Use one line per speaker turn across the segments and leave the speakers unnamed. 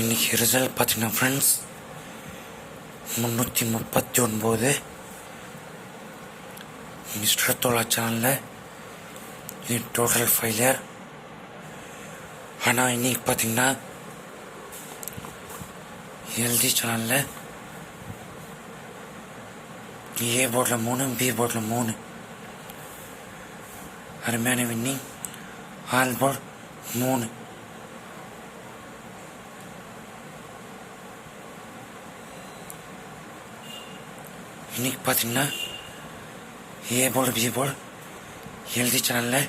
இன்னைக்கு ரிசல்ட் பார்த்தீங்கன்னா ஃப்ரெண்ட்ஸ் முந்நூற்றி முப்பத்தி ஒன்பது மிஸ்டர் தோலா சேனலில் இது டோட்டல் ஃபெயிலியர் ஆனால் இன்னைக்கு பார்த்தீங்கன்னா எல்ஜி சேனலில் ஏ போர்டில் மூணு பி போர்டில் மூணு. அருமையான வின்னிங் ஆல் போர்ட் மூணு. இன்னைக்கு பார்த்தீங்கன்னா ஏ போர்டு பி போர்டு எழுதி சேனலில்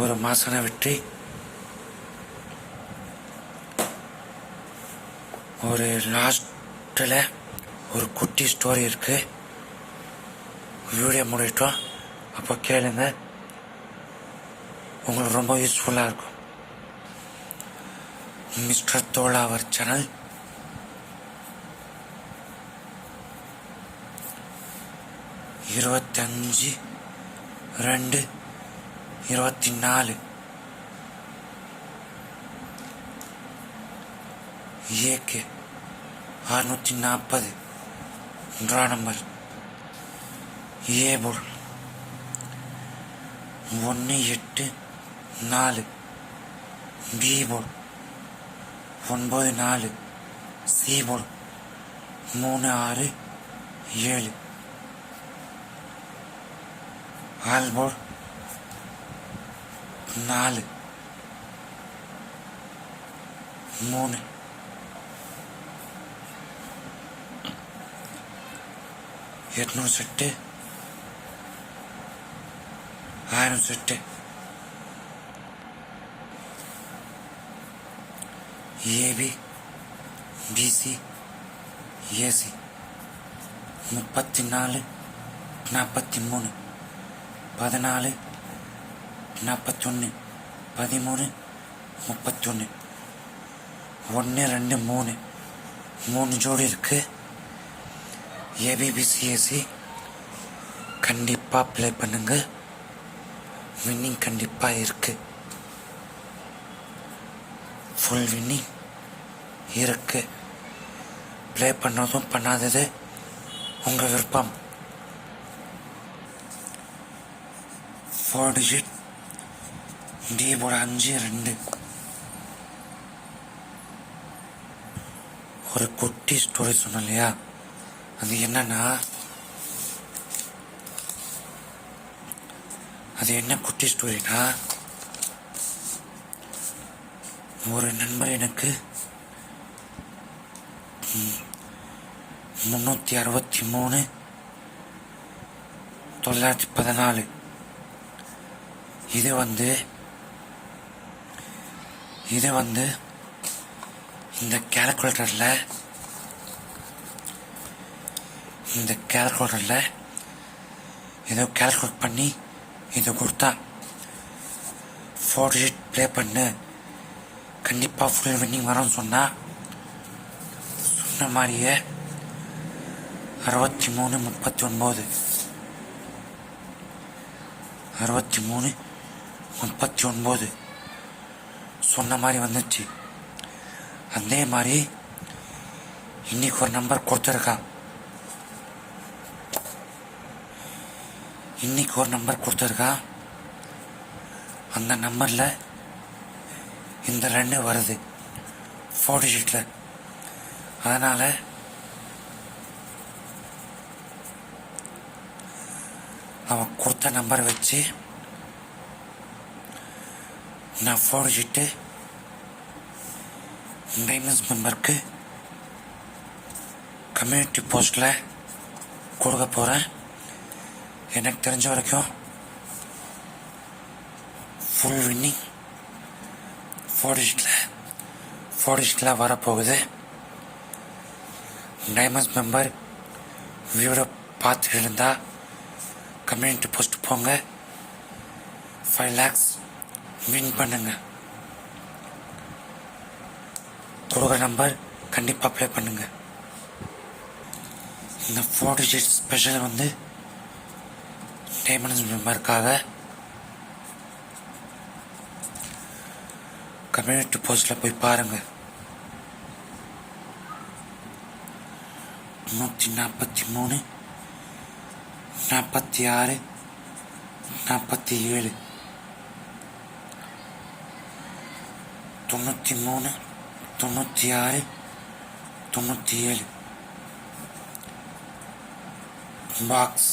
ஒரு மாசான வெற்றி ஒரு லாஸ்ட்டில் ஒரு குட்டி ஸ்டோரி இருக்குது வீடியோ முடிட்டோம். அப்போ கேளுங்க. உங்களுக்கு ரொம்ப யூஸ்ஃபுல்லாக இருக்கும். Mister Thozha our channel. இருபத்தஞ்சு ரெண்டு இருபத்தி நாலு ஏகே அறுநூற்றி நாற்பது ட்ரா நம்பர். ஏ ஒன்று எட்டு நாலு. பி போல். ஒன்பது நாலு. சி போல். மூணு ஆறு ஏழு. ஆல்போல் நாலு மூணு எட்நூறு செட்டு ஆயிரம் செட்டு ஏபி பிசி ஏசி முப்பத்தி நாலு நாற்பத்தி மூணு பதினாலு நாற்பத்தொன்று பதிமூணு முப்பத்தொன்று ஒன்று ரெண்டு மூணு. மூணு ஜோடி இருக்கு. ஏபிபிசிஎஸ்சி கண்டிப்பாக ப்ளே பண்ணுங்க. வின்னிங் கண்டிப்பாக இருக்கு. ஃபுல் வின்னிங் இருக்கு. ப்ளே பண்ணதும் பண்ணாதது உங்கள் விருப்பம். ஃபோர் டிஜிட் டி போட அஞ்சு ரெண்டு. ஒரு குட்டி ஸ்டோரி சொன்னேன் இல்லையா அது என்னன்னா அது என்ன குட்டி ஸ்டோரினா ஒரு நண்பர் எனக்கு முன்னூற்றி அறுபத்தி மூணு தொள்ளாயிரத்தி பதினாலு. இது வந்து இது வந்து இந்த கேல்குலேட்டரில் இந்த கேல்குலேட்டரில் ஏதோ கேல்குலேட் பண்ணி இதை கொடுத்தா ஃபோர் டிஜிட் ப்ளே பண்ணு. கண்டிப்பாக ஃபுல் வின்னிங் வரும்னு சொன்னால் சொன்ன மாதிரியே அறுபத்தி மூணு முப்பத்தி ஒன்பது. அறுபத்தி மூணு முப்பத்தி ஒன்பது. சொன்ன மாதிரி வந்துச்சு. அதே மாதிரி இன்னைக்கு ஒரு நம்பர் கொடுத்துருக்கான். இன்னைக்கு ஒரு நம்பர் கொடுத்துருக்கான். அந்த நம்பரில் இந்த ரெண்டு வருது. ஃபோட்டோ ஷீட்டில் அதனால் அவன் கொடுத்த நம்பர் வச்சு நான் ஃபோன் டைமண்ட்ஸ் மெம்பருக்கு கம்யூனிட்டி போஸ்டில் கொடுக்க போகிறேன் எனக்கு தெரிஞ்ச வரைக்கும் ஃபுல் வின்னிங் ஃபோர் டிஜிட்டில் வரப்போகுது. டைமண்ட்ஸ் மெம்பர் வீடியோ பார்த்துட்டு இருந்தால் கம்யூனிட்டி போஸ்ட் போங்க. ஃபைவ் லேக்ஸ் வின் பண்ணுங்க. கொடுக்குற நம்பர் கண்டிப்பாக அப்ளை பண்ணுங்க. இந்த ஃபோர் டிஜிட் ஸ்பெஷல் வந்து டைமண்ட்ஸ் மெம்பருக்காக கம்யூனிட்டி போஸ்டில் போய் பாருங்கள் நூற்றி நாற்பத்தி மூணு நாற்பத்தி ஆறு நாற்பத்தி ஏழு. தொண்ணூற்றி மூணு தொண்ணூற்றி ஆறு தொண்ணூற்றி ஏழு பாக்ஸ்